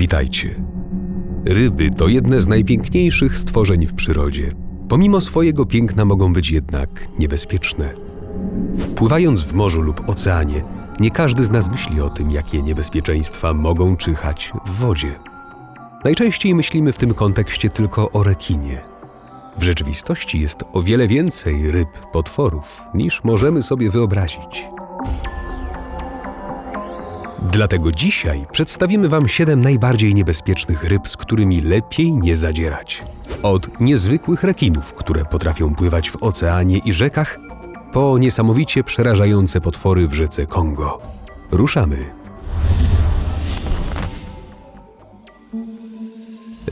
Witajcie. Ryby to jedne z najpiękniejszych stworzeń w przyrodzie. Pomimo swojego piękna mogą być jednak niebezpieczne. Pływając w morzu lub oceanie, nie każdy z nas myśli o tym, jakie niebezpieczeństwa mogą czyhać w wodzie. Najczęściej myślimy w tym kontekście tylko o rekinie. W rzeczywistości jest o wiele więcej ryb, potworów, niż możemy sobie wyobrazić. Dlatego dzisiaj przedstawimy Wam siedem najbardziej niebezpiecznych ryb, z którymi lepiej nie zadzierać. Od niezwykłych rekinów, które potrafią pływać w oceanie i rzekach, po niesamowicie przerażające potwory w rzece Kongo. Ruszamy.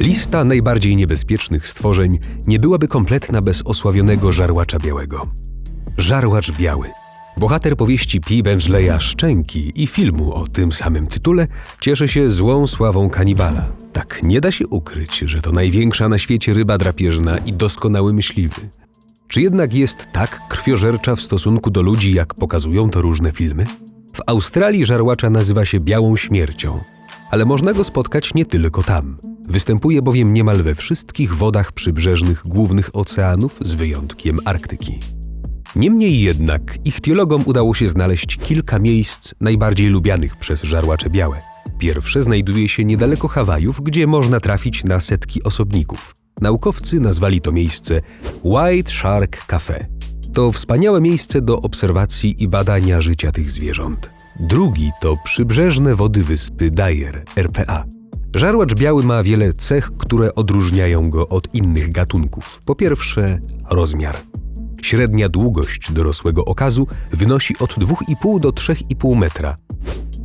Lista najbardziej niebezpiecznych stworzeń nie byłaby kompletna bez osławionego żarłacza białego. Żarłacz biały. Bohater powieści P. Benjleya Szczęki i filmu o tym samym tytule cieszy się złą sławą kanibala. Tak nie da się ukryć, że to największa na świecie ryba drapieżna i doskonały myśliwy. Czy jednak jest tak krwiożercza w stosunku do ludzi, jak pokazują to różne filmy? W Australii żarłacza nazywa się białą śmiercią, ale można go spotkać nie tylko tam. Występuje bowiem niemal we wszystkich wodach przybrzeżnych głównych oceanów, z wyjątkiem Arktyki. Niemniej jednak ichtiologom udało się znaleźć kilka miejsc najbardziej lubianych przez żarłacze białe. Pierwsze znajduje się niedaleko Hawajów, gdzie można trafić na setki osobników. Naukowcy nazwali to miejsce White Shark Cafe. To wspaniałe miejsce do obserwacji i badania życia tych zwierząt. Drugi to przybrzeżne wody wyspy Dyer, RPA. Żarłacz biały ma wiele cech, które odróżniają go od innych gatunków. Po pierwsze, rozmiar. Średnia długość dorosłego okazu wynosi od 2,5 do 3,5 metra.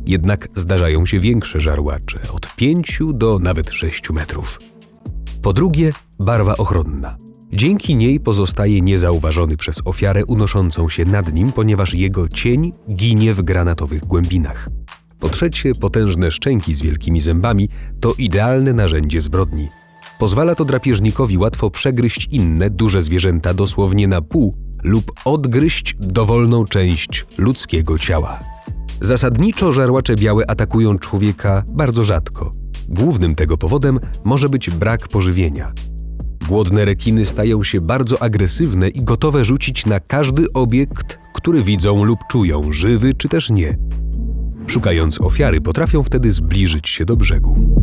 Jednak zdarzają się większe żarłacze, od 5 do nawet 6 metrów. Po drugie, barwa ochronna. Dzięki niej pozostaje niezauważony przez ofiarę unoszącą się nad nim, ponieważ jego cień ginie w granatowych głębinach. Po trzecie, potężne szczęki z wielkimi zębami to idealne narzędzie zbrodni. Pozwala to drapieżnikowi łatwo przegryźć inne duże zwierzęta dosłownie na pół lub odgryźć dowolną część ludzkiego ciała. Zasadniczo żarłacze białe atakują człowieka bardzo rzadko. Głównym tego powodem może być brak pożywienia. Głodne rekiny stają się bardzo agresywne i gotowe rzucić na każdy obiekt, który widzą lub czują, żywy czy też nie. Szukając ofiary, potrafią wtedy zbliżyć się do brzegu.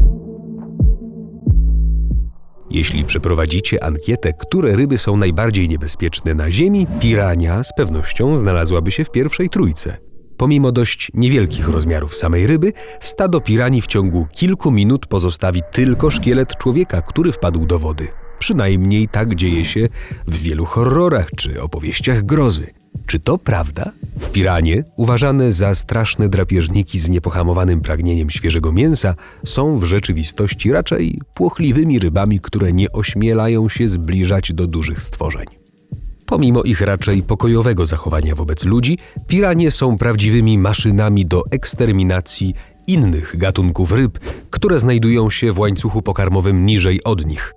Jeśli przeprowadzicie ankietę, które ryby są najbardziej niebezpieczne na Ziemi, pirania z pewnością znalazłaby się w pierwszej trójce. Pomimo dość niewielkich rozmiarów samej ryby, stado piranii w ciągu kilku minut pozostawi tylko szkielet człowieka, który wpadł do wody. Przynajmniej tak dzieje się w wielu horrorach czy opowieściach grozy. Czy to prawda? Piranie, uważane za straszne drapieżniki z niepohamowanym pragnieniem świeżego mięsa, są w rzeczywistości raczej płochliwymi rybami, które nie ośmielają się zbliżać do dużych stworzeń. Pomimo ich raczej pokojowego zachowania wobec ludzi, piranie są prawdziwymi maszynami do eksterminacji innych gatunków ryb, które znajdują się w łańcuchu pokarmowym niżej od nich.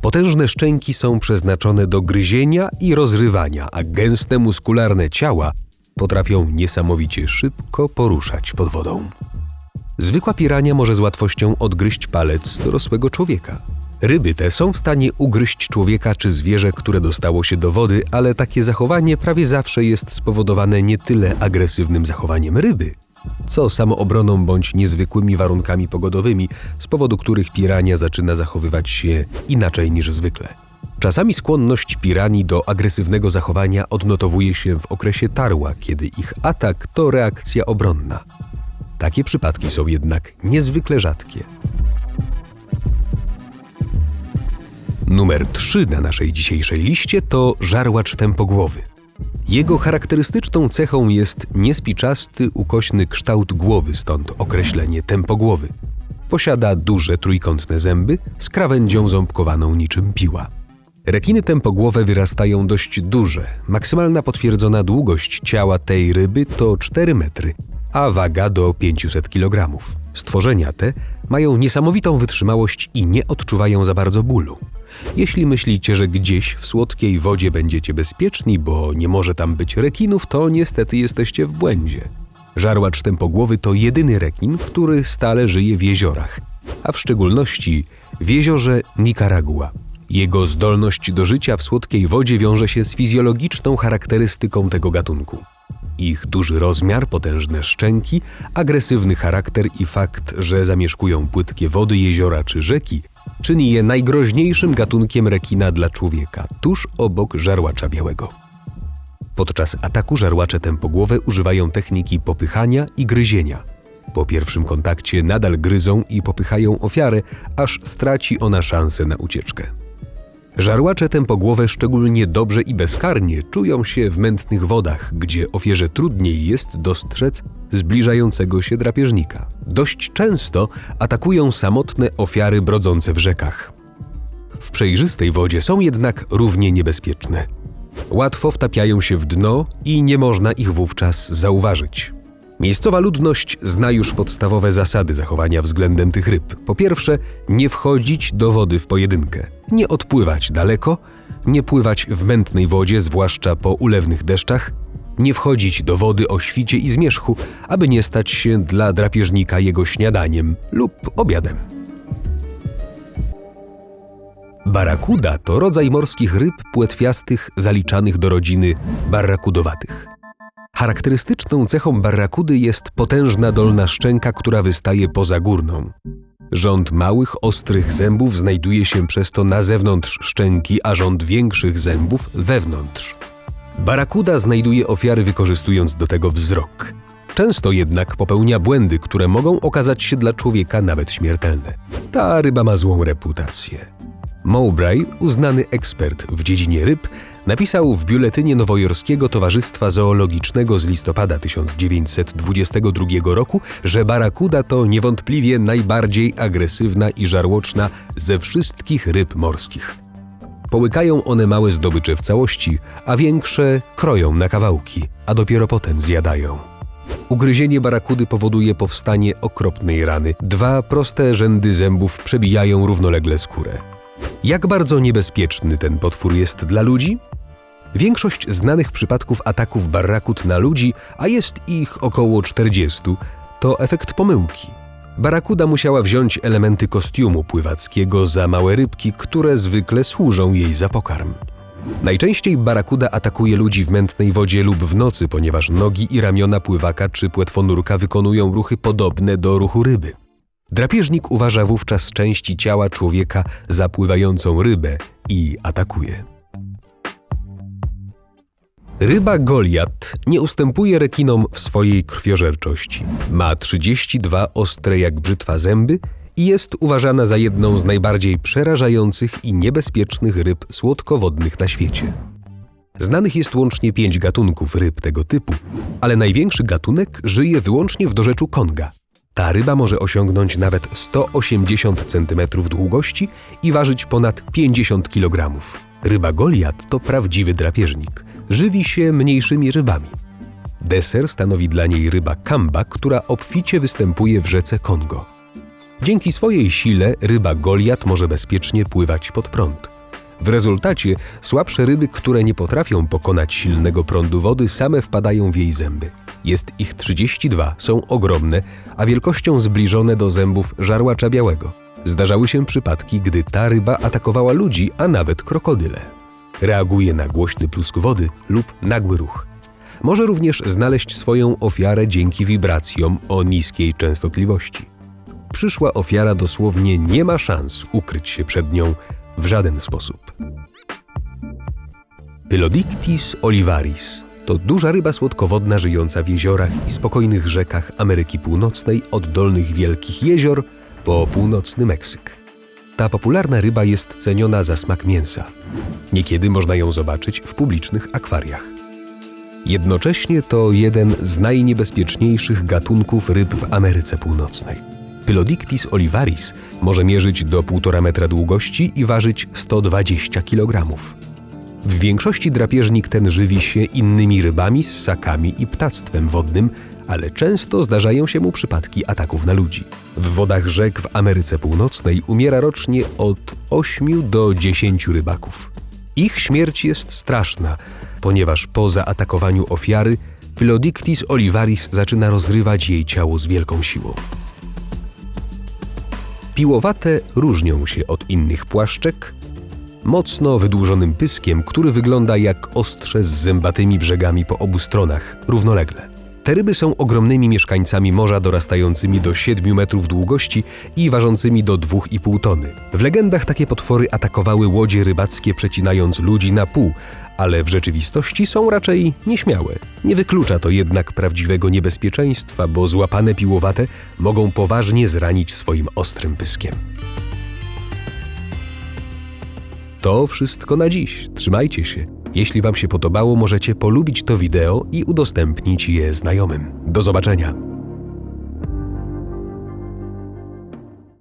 Potężne szczęki są przeznaczone do gryzienia i rozrywania, a gęste muskularne ciała potrafią niesamowicie szybko poruszać pod wodą. Zwykła pirania może z łatwością odgryźć palec dorosłego człowieka. Ryby te są w stanie ugryźć człowieka czy zwierzę, które dostało się do wody, ale takie zachowanie prawie zawsze jest spowodowane nie tyle agresywnym zachowaniem ryby, co samoobroną bądź niezwykłymi warunkami pogodowymi, z powodu których pirania zaczyna zachowywać się inaczej niż zwykle. Czasami skłonność piranii do agresywnego zachowania odnotowuje się w okresie tarła, kiedy ich atak to reakcja obronna. Takie przypadki są jednak niezwykle rzadkie. Numer 3 na naszej dzisiejszej liście to żarłacz tempogłowy. Jego charakterystyczną cechą jest niespiczasty, ukośny kształt głowy, stąd określenie tempogłowy. Posiada duże trójkątne zęby z krawędzią ząbkowaną niczym piła. Rekiny tempogłowe wyrastają dość duże. Maksymalna potwierdzona długość ciała tej ryby to 4 metry, a waga do 500 kg. Stworzenia te mają niesamowitą wytrzymałość i nie odczuwają za bardzo bólu. Jeśli myślicie, że gdzieś w słodkiej wodzie będziecie bezpieczni, bo nie może tam być rekinów, to niestety jesteście w błędzie. Żarłacz tempogłowy to jedyny rekin, który stale żyje w jeziorach. a w szczególności w jeziorze Nikaragua. Jego zdolność do życia w słodkiej wodzie wiąże się z fizjologiczną charakterystyką tego gatunku. Ich duży rozmiar, potężne szczęki, agresywny charakter i fakt, że zamieszkują płytkie wody jeziora czy rzeki, czyni je najgroźniejszym gatunkiem rekina dla człowieka, tuż obok żarłacza białego. Podczas ataku żarłacze tempogłowe używają techniki popychania i gryzienia. Po pierwszym kontakcie nadal gryzą i popychają ofiarę, aż straci ona szansę na ucieczkę. Żarłacze tempogłowe szczególnie dobrze i bezkarnie czują się w mętnych wodach, gdzie ofierze trudniej jest dostrzec zbliżającego się drapieżnika. Dość często atakują samotne ofiary brodzące w rzekach. W przejrzystej wodzie są jednak równie niebezpieczne. Łatwo wtapiają się w dno i nie można ich wówczas zauważyć. Miejscowa ludność zna już podstawowe zasady zachowania względem tych ryb. Po pierwsze, nie wchodzić do wody w pojedynkę, nie odpływać daleko, nie pływać w mętnej wodzie, zwłaszcza po ulewnych deszczach, nie wchodzić do wody o świcie i zmierzchu, aby nie stać się dla drapieżnika jego śniadaniem lub obiadem. Barakuda to rodzaj morskich ryb płetwiastych zaliczanych do rodziny barrakudowatych. Charakterystyczną cechą barrakudy jest potężna dolna szczęka, która wystaje poza górną. Rząd małych, ostrych zębów znajduje się przez to na zewnątrz szczęki, a rząd większych zębów wewnątrz. Barakuda znajduje ofiary wykorzystując do tego wzrok. Często jednak popełnia błędy, które mogą okazać się dla człowieka nawet śmiertelne. Ta ryba ma złą reputację. Mowbray, uznany ekspert w dziedzinie ryb, napisał w biuletynie Nowojorskiego Towarzystwa Zoologicznego z listopada 1922 roku, że barakuda to niewątpliwie najbardziej agresywna i żarłoczna ze wszystkich ryb morskich. Połykają one małe zdobycze w całości, a większe kroją na kawałki, a dopiero potem zjadają. Ugryzienie barakudy powoduje powstanie okropnej rany. Dwa proste rzędy zębów przebijają równolegle skórę. Jak bardzo niebezpieczny ten potwór jest dla ludzi? Większość znanych przypadków ataków barrakut na ludzi, a jest ich około 40, to efekt pomyłki. Barakuda musiała wziąć elementy kostiumu pływackiego za małe rybki, które zwykle służą jej za pokarm. Najczęściej barakuda atakuje ludzi w mętnej wodzie lub w nocy, ponieważ nogi i ramiona pływaka czy płetwonurka wykonują ruchy podobne do ruchu ryby. Drapieżnik uważa wówczas części ciała człowieka za pływającą rybę i atakuje. Ryba Goliat nie ustępuje rekinom w swojej krwiożerczości. Ma 32 ostre jak brzytwa zęby i jest uważana za jedną z najbardziej przerażających i niebezpiecznych ryb słodkowodnych na świecie. Znanych jest łącznie pięć gatunków ryb tego typu, ale największy gatunek żyje wyłącznie w dorzeczu Konga. Ta ryba może osiągnąć nawet 180 cm długości i ważyć ponad 50 kg. Ryba Goliat to prawdziwy drapieżnik. Żywi się mniejszymi rybami. Deser stanowi dla niej ryba kamba, która obficie występuje w rzece Kongo. Dzięki swojej sile ryba Goliat może bezpiecznie pływać pod prąd. W rezultacie słabsze ryby, które nie potrafią pokonać silnego prądu wody, same wpadają w jej zęby. Jest ich 32, są ogromne, a wielkością zbliżone do zębów żarłacza białego. Zdarzały się przypadki, gdy ta ryba atakowała ludzi, a nawet krokodyle. Reaguje na głośny plusk wody lub nagły ruch. Może również znaleźć swoją ofiarę dzięki wibracjom o niskiej częstotliwości. Przyszła ofiara dosłownie nie ma szans ukryć się przed nią w żaden sposób. Pylodictis olivaris to duża ryba słodkowodna żyjąca w jeziorach i spokojnych rzekach Ameryki Północnej od dolnych wielkich jezior po północny Meksyk. Ta popularna ryba jest ceniona za smak mięsa. Niekiedy można ją zobaczyć w publicznych akwariach. Jednocześnie to jeden z najniebezpieczniejszych gatunków ryb w Ameryce Północnej. Pylodictis olivaris może mierzyć do 1,5 metra długości i ważyć 120 kg. W większości drapieżnik ten żywi się innymi rybami, ssakami i ptactwem wodnym, ale często zdarzają się mu przypadki ataków na ludzi. W wodach rzek w Ameryce Północnej umiera rocznie od 8 do 10 rybaków. Ich śmierć jest straszna, ponieważ po zaatakowaniu ofiary Pylodictis olivaris zaczyna rozrywać jej ciało z wielką siłą. Piłowate różnią się od innych płaszczek mocno wydłużonym pyskiem, który wygląda jak ostrze z zębatymi brzegami po obu stronach, równolegle. Te ryby są ogromnymi mieszkańcami morza dorastającymi do 7 metrów długości i ważącymi do 2,5 tony. W legendach takie potwory atakowały łodzie rybackie przecinając ludzi na pół, ale w rzeczywistości są raczej nieśmiałe. Nie wyklucza to jednak prawdziwego niebezpieczeństwa, bo złapane piłowate mogą poważnie zranić swoim ostrym pyskiem. To wszystko na dziś. Trzymajcie się. Jeśli Wam się podobało, możecie polubić to wideo i udostępnić je znajomym. Do zobaczenia.